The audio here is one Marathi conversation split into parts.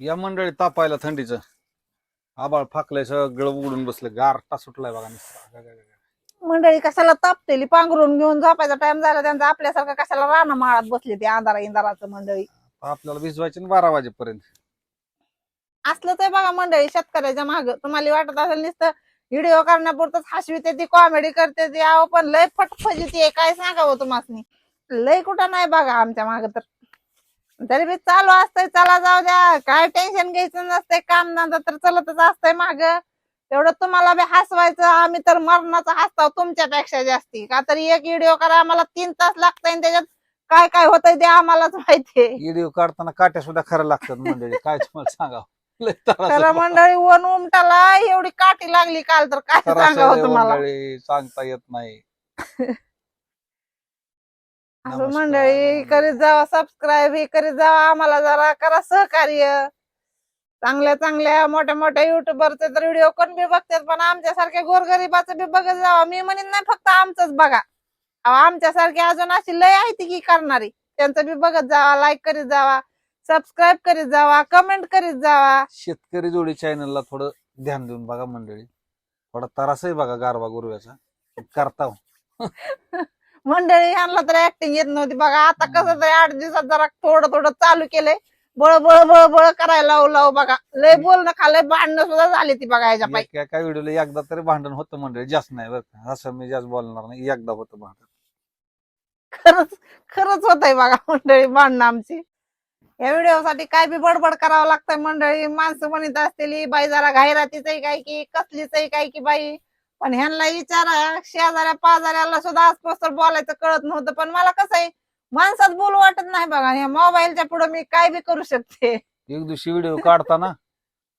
या मंडळी तापायला थंडीचं. आबाळ फाकलंय सगळं उघडून बसलं. गारटा सुटलाय बघा नुसता. गा- गा- गा- गा. मंडळी कशाला तापतेली? पांघरून घेऊन झोपायचा टाइम झाला त्यांचा आपल्यासारखं कशाला राणा माळात बसली ती अंधारा इंधाराचं मंडळी? आपल्याला भिजवायचे ना बारा वाजेपर्यंत. असलं तर बघा मंडळी शेतकऱ्याच्या माग. तुम्हाला वाटत असेल नुसतं व्हिडिओ करण्यापुरतच हसविते ती कॉमेडी करते ती. अहो पण लय फटफजी ती काय सांगावं तुम्हाला लय कुठं नाही बघा आमच्या माग तर. तरी बी चालू असतंय चला जाऊ द्या. काय टेन्शन घ्यायचं नसतंय काम धंदा तर चलतच असतंय माग. तेवढं तुम्हाला बी हसवायचं आम्ही तर मरणाचं हसतो तुमच्यापेक्षा जास्ती. का तरी एक व्हिडिओ करा आम्हाला तीन तास लागतंय आणि त्याच्यात काय काय होतंय ते आम्हालाच माहितीये. व्हिडिओ काढताना काट्या सुद्धा खरं लागतात मंडळी. काय तुम्हाला सांगावं? लय त्रास खरं. मंडळी वन उमटाला एवढी काठी लागली काल तर काय त्रास सांगावं आहे तुम्हाला? मंडळी. सांगता येत नाही. असं मंडळी. करीत जावा सबस्क्राईब हे करीत जावा आम्हाला जरा करा सहकार्य. चांगल्या चांगल्या मोठ्या मोठ्या युट्यूबरचे तर व्हिडिओ कोण बी बघतात पण आमच्यासारख्या गोरगरिबाचं बी बघत जावा. मी म्हणेन नाही फक्त आमचंच बघा. आमच्यासारखी अजून अशी लय आहे ती की करणारी. त्यांचं बी बघत जावा लाईक करीत जावा सबस्क्राईब करीत जावा कमेंट करीत जावा. शेतकरी जोडी चॅनलला थोडं ध्यान देऊन बघा मंडळी. थोडा त्रास आहे बघा गारवा गुरव्याचा. करता हो. मंडळी ह्यांना तर ऍक्टिंग येत नव्हती बघा. आता कसं तरी आठ दिवसात जरा थोडं थोडं चालू केलंय. बळ बळ बळ बळ करायला लावू लावू बघा. लय बोलणं खालय भांडणं सुद्धा झाली ती बघा ह्याच्या पायी. एका एका व्हिडिओला एकदा तरी भांडण होतं मंडळी जास्त नाही बरं का. असं मी जास्त बोलणार नाही. एकदा होतं भांडण. खरंच खरंच होत आहे बघा मंडळी भांडणं आमची. या व्हिडिओ साठी काय बी बडबड करावं लागतंय मंडळी. माणसं म्हणत असलेली बाई जरा घायरातीच आहे काय की? कसलीच आहे काय की बाई? पण ह्यांना विचारा शेजाऱ्या पाजाऱ्याला सुद्धा आसपास बोलायचं कळत नव्हतं पण मला कसं आहे माणसात बोलू वाटत नाही बघा या मोबाईलच्या पुढे मी काय बी करू शकते. एक दिवशी व्हिडिओ काढताना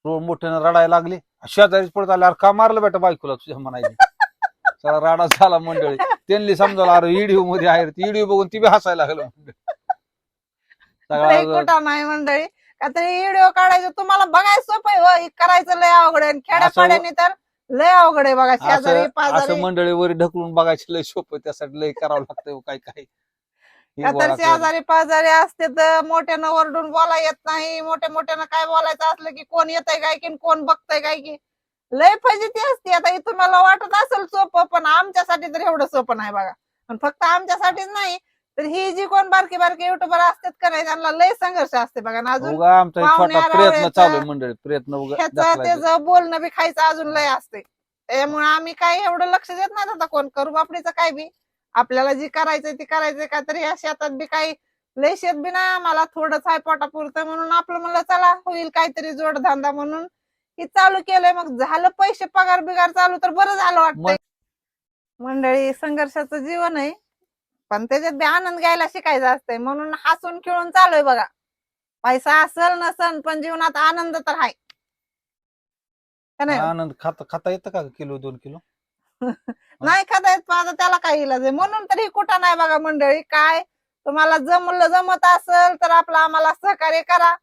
रोड मोठ्यानं रडायला लागली शेजारीच पडत आल्यावर का मारलं बेटा बायकोला तुझ्या म्हणायची? चला राडा झाला मंडळी. त्यांनी समजावलं अरे व्हिडिओमध्ये आहे व्हिडिओ बघून ती बी हसायला लागलं लय सगळा खोटा नाही मंडळी. का तरी व्हिडिओ काढायचं तुम्हाला बघायचं सोपं आहे हो. हे करायचं लय अवघड आहे आणि खेड्यापाड्याने तर लय अवघड आहे बघा शेजारी असं पाजारी असं मंडळी वर ढकलून बघायचं लय सोपं आहे. त्यासाठी लय करावं लागतं काय काय हे का तर गोळा कर. शेजारी पाजारी असते तर मोठ्यानं ओरडून बोला येत नाही मोठ्या मोठ्यानं काय बोलायचं असलं की कोण येतंय काय की कोण बघतंय काय की लय फजिती असते आता हे तुम्हाला वाटत असेल सोपं पण आमच्यासाठी तर एवढं सोपं नाही बघा पण फक्त आमच्यासाठीच नाही तर ही जी कोण बारकी बारकी युट्यूबर असतात का नाही त्यांना लय संघर्ष असते बघा आणि अजून उगा आमचा एक छोटा पाहुण्या प्रयत्न चालू आहे मंडळी प्रयत्न उगा ह्याचं दाखवायचा. त्याचं बोलणं बी खायचं अजून लय असते. त्यामुळे आम्ही काय एवढं लक्ष देत नाही आता कोण करू बापडीचं काय बी. आपल्याला जी करायचंय ती करायचंय का तरी या शेतात बी काही लय शेत बी नाही आम्हाला थोडंच आहे पोटापुरतं म्हणून आपलं म्हणलं चला होईल काहीतरी जोडधंदा म्हणून. हे चालू केलंय मग झालं पैसे पगार बिगार चालू तर बरं झालं वाटतंय. मंडळी संघर्षाचं जीवन आहे. पण त्याच्यात बी आनंद घ्यायला शिकायचं असतंय. म्हणून हसून खेळून चालू आहे बघा. पैसा असल नसन पण जीवनात आनंद तर आहे. का नाही? आनंद खाता खाता येतं का किलो दोन किलो? नाही खाता येत पण आता त्याला काय इलाज आहे? म्हणून तरी कुठं नाही बघा मंडळी. काय? तुम्हाला जमलं जमत असेल तर आपलं आम्हाला सहकार्य करा.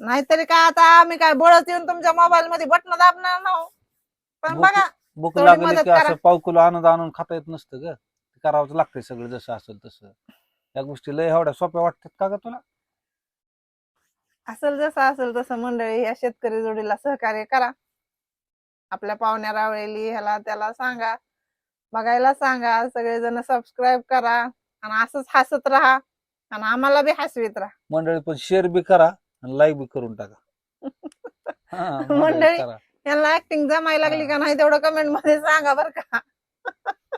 नाहीतरी काय आता आम्ही काय बळत येऊन तुमच्या मोबाईल मध्ये बटन दाबणार ना पण भूक- बघा भूक थोडी लागली मदत की करा. असं पाव किलो आनंद आणून खाता येत नसतं ग. करावंच लागतंय सगळं जसं असेल तसं. या गोष्टी लय एवढ्या सोप्या वाटतात का ग तुला? असेल जसं असेल तसं मंडळी या शेतकरी जोडीला सहकार्य करा. आपल्या पाहुण्या रावळेली ह्याला त्याला सांगा. बघायला सांगा. सगळेजण सबस्क्राईब करा. आणि असंच हसत राहा. आणि आम्हाला बी हसवीत राहा. मंडळी पण शेअर बी करा आणि लाईक बी करून टाका. हा, मंडळी मंडळी- करा. यांना ऍक्टिंग जमायला लागली का नाही तेवढं कमेंटमध्ये सांगा बर का.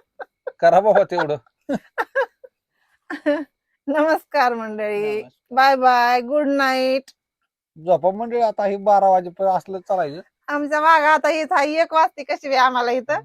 करा बाबा तेवढं. नमस्कार मंडळी. Bye bye. Good night. झोपा मंडळी आता ही बारा वाजेपर्यंत असलं चालायचं. आमच्या मागा आता इथं एक वाजती कशी बी आम्हाला इथं.